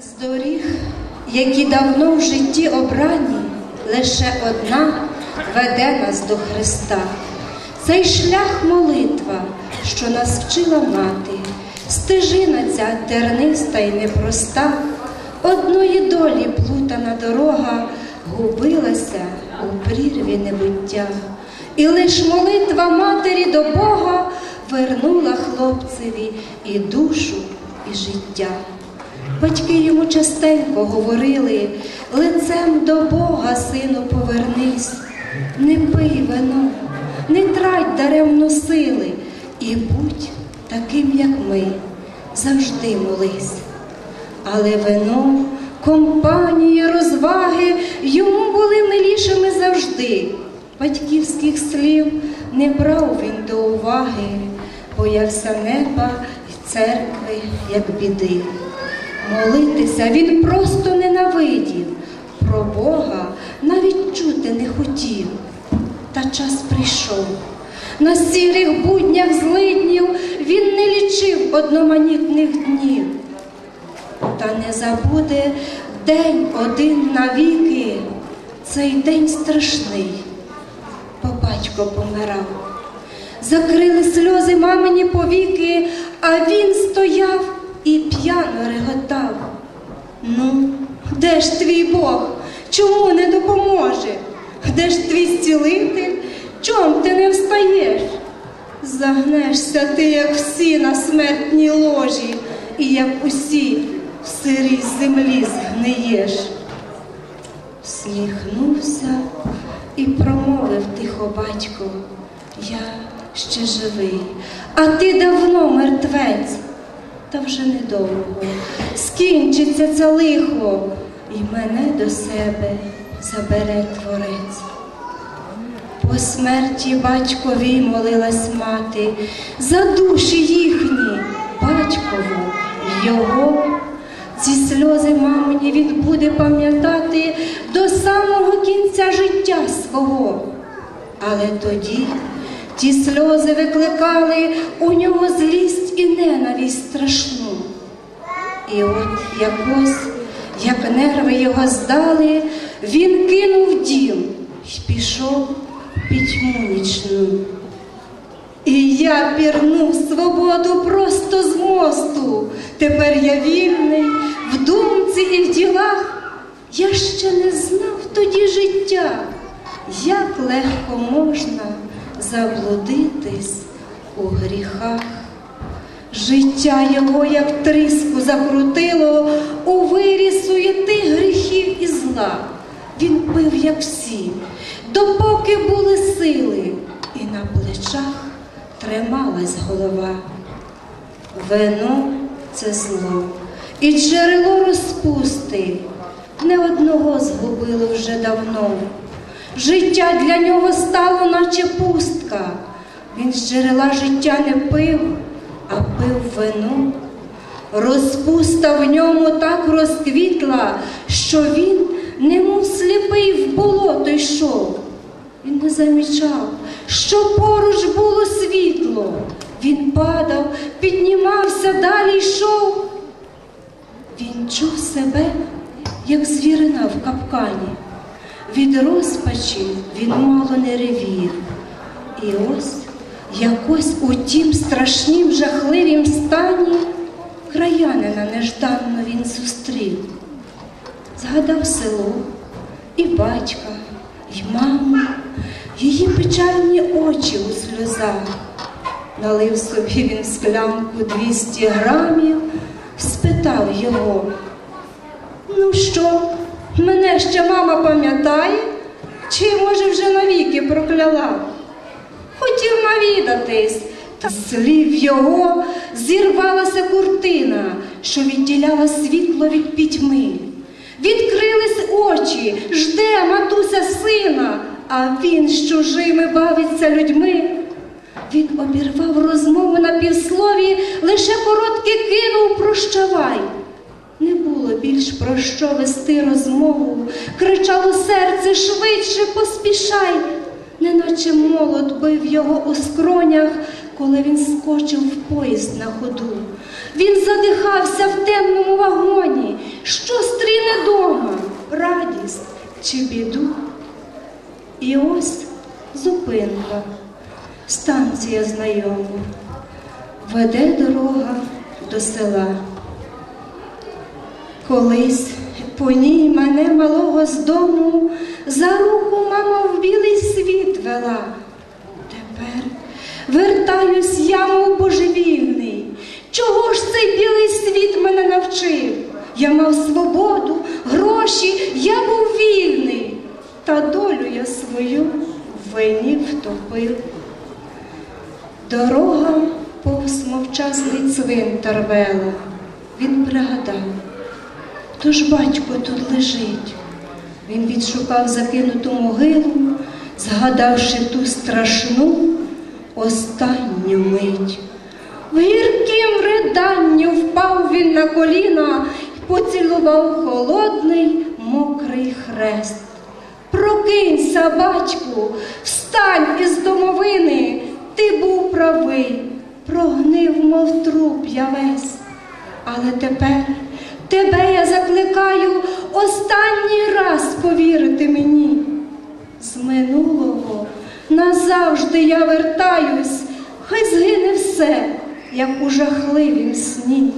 З доріг, які давно в житті обрані, лише одна веде нас до Христа. Цей шлях молитва, що нас вчила мати, стежина ця терниста й непроста, одної долі плутана дорога губилася у прірві небуття. І лиш молитва матері до Бога вернула хлопцеві і душу, і життя. Батьки йому частенько говорили, лицем до Бога, сину, повернись, не пий вино, не трать даремно сили, і будь таким, як ми, завжди молись. Але вино, компанії, розваги йому були милішими завжди. Батьківських слів не брав він до уваги, боявся неба й церкви, як біди. Молитися він просто ненавидів, про Бога навіть чути не хотів. Та час прийшов. На сірих буднях злиднів він не лічив одноманітних днів. Та не забуде день один навіки, цей день страшний, бо батько помирав. Закрили сльози мамині повіки, а він стояв і п'яно реготав. Ну, де ж твій Бог? Чому не допоможе? Де ж твій зцілитель? Чом ти не встаєш? Загнешся ти, як всі на смертній ложі, і як усі в сирій землі згниєш. Сміхнувся і промовив тихо батько, я ще живий, а ти давно мертвець та вже недовго. Скінчиться це лихо, і мене до себе забере творець. По смерті батькові молилась мати, за душі їхні, батькову, його. Ці сльози мамині він буде пам'ятати до самого кінця життя свого. Але тоді ті сльози викликали у нього злість і ненависть страшну. І от якось, як нерви його здали, він кинув дім і пішов пітьму нічну. І я пірнув свободу просто з мосту. Тепер я вільний в думці і в ділах. Я ще не знав тоді життя, як легко можна заблудитись у гріхах. Життя його, як триску, закрутило у вирі суєти гріхів і зла. Він пив, як всі, допоки були сили, і на плечах трималась голова. Вино це зло, і джерело розпусти не одного згубило вже давно. Життя для нього стало, наче пустка. Він з джерела життя не пив, а пив вино. Розпуста в ньому так розквітла, що він, немов сліпий в болото йшов. Він не замічав, що поруч було світло. Він падав, піднімався, далі йшов. Він чув себе, як звірина в капкані. Від розпачі він мало не ревів. І ось якось у тім страшнім жахливім стані краянина нежданно він зустрів. Згадав село і батька, і маму, її печальні очі у сльозах. Налив собі він склянку 200 грамів, спитав його. Ну що, мене ще мама пам'ятає, чи, може, вже навіки прокляла? Хотів навідатись, та слів його зірвалася куртина, що відділяла світло від пітьми. Відкрились очі, жде матуся сина, а він з чужими бавиться людьми. Він обірвав розмову на півслові, лише коротке кинув прощавай. Не було більш про що вести розмову, кричало серце швидше поспішай, неначе молот бив його у скронях, коли він скочив в поїзд на ходу. Він задихався в темному вагоні. Що стріне дома? Радість чи біду? І ось зупинка, станція знайома, веде дорога до села. Колись по ній мене малого з дому за руку мама в білий світ вела. Тепер вертаюсь я, мов божевільний. Чого ж цей білий світ мене навчив? Я мав свободу, гроші, я був вільний, та долю я свою вині втопив. Дорога повз мовчазний цвинтар вела. Він пригадав, то ж батько тут лежить. Він відшукав закинуту могилу, згадавши ту страшну останню мить. В гіркім риданню впав він на коліна і поцілував холодний мокрий хрест. Прокинься, батьку, встань із домовини, ти був правий, прогнив, мов труп я весь. Але тепер тебе я закликаю останній раз повірити мені. З минулого назавжди я вертаюсь, хай згине все, як у жахливім сні.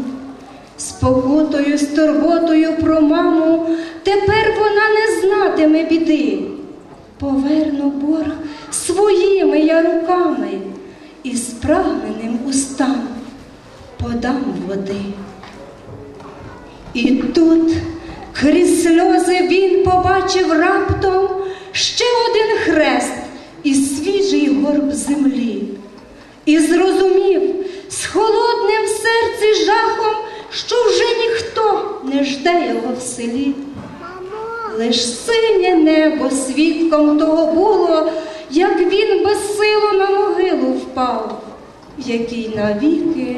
З покутою, з турботою про маму тепер вона не знатиме біди. Поверну борг своїми я руками і спрагненим устам подам води. І тут крізь сльози він побачив раптом ще один хрест і свіжий горб землі, і зрозумів з холодним в серці жахом, що вже ніхто не жде його в селі. Лиш синє небо свідком того було, як він безсило на могилу впав, в якій навіки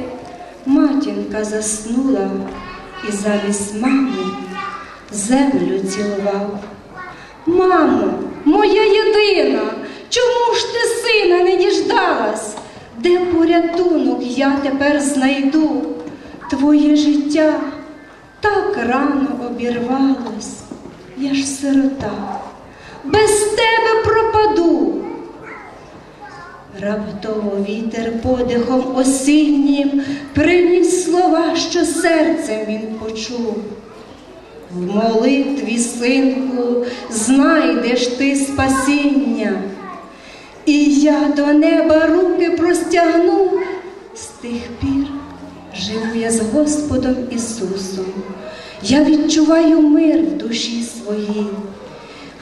матінка заснула і замість мами землю цілував. Мамо, моя єдина, чому ж ти сина не діждалась? Де порятунок я тепер знайду? Твоє життя так рано обірвалось, я ж сирота, без тебе пропаду. Раптово вітер подихом осіннім приніс слова, що серцем він почув. В молитві, синку, знайдеш ти спасіння, і я до неба руки простягну, з тих пір живу я з Господом Ісусом, я відчуваю мир в душі своїй.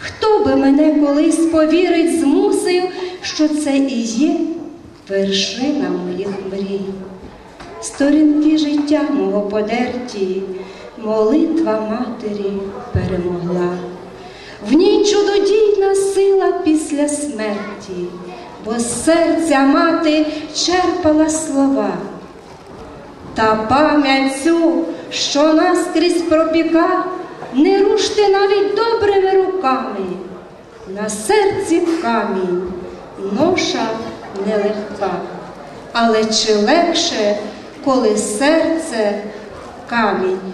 Хто би мене колись повірить, змусив, що це і є вершина моїх мрій. Сторінки життя мого подерті, молитва матері перемогла. В ній чудодійна сила після смерті, бо з серця мати черпала слова. Та пам'ять цю, що наскрізь пропіка, не руште навіть добрими руками. На серці камінь, ноша нелегка, але чи легше, коли серце камінь?